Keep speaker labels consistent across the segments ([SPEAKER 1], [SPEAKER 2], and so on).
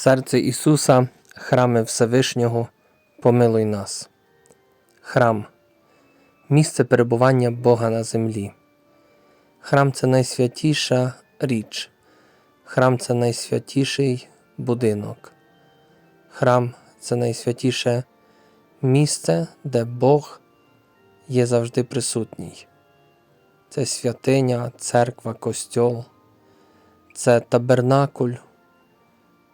[SPEAKER 1] Серце Ісуса, храми Всевишнього, помилуй нас. Храм місце перебування Бога на землі. Храм це найсвятіша річ. Храм це найсвятіший будинок. Храм це найсвятіше місце, де Бог є завжди присутній. Це святиня, церква, костьол, це табернакуль,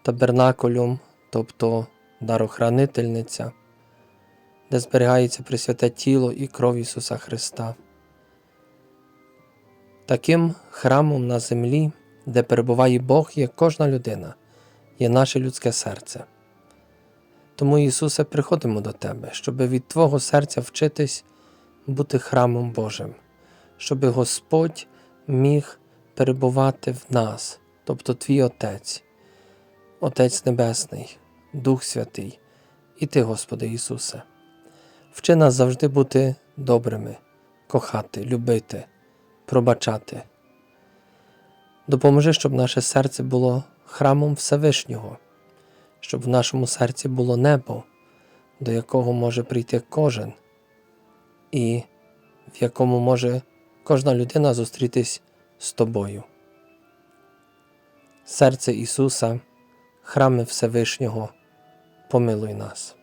[SPEAKER 1] табернакулюм, тобто дарохранительниця, де зберігається присвяте тіло і кров Ісуса Христа. Таким храмом на землі, де перебуває Бог, є кожна людина, є наше людське серце. Тому, Ісусе, приходимо до Тебе, щоб від Твого серця вчитись бути храмом Божим, щоб Господь міг перебувати в нас, тобто Твій Отець, Отець Небесний, Дух Святий і Ти, Господи Ісусе. Вчи нас завжди бути добрими, кохати, любити, пробачати. Допоможи, щоб наше серце було храмом Всевишнього, щоб в нашому серці було небо, до якого може прийти кожен, і в якому може кожна людина зустрітись з тобою. Серце Ісуса, храми Всевишнього, помилуй нас.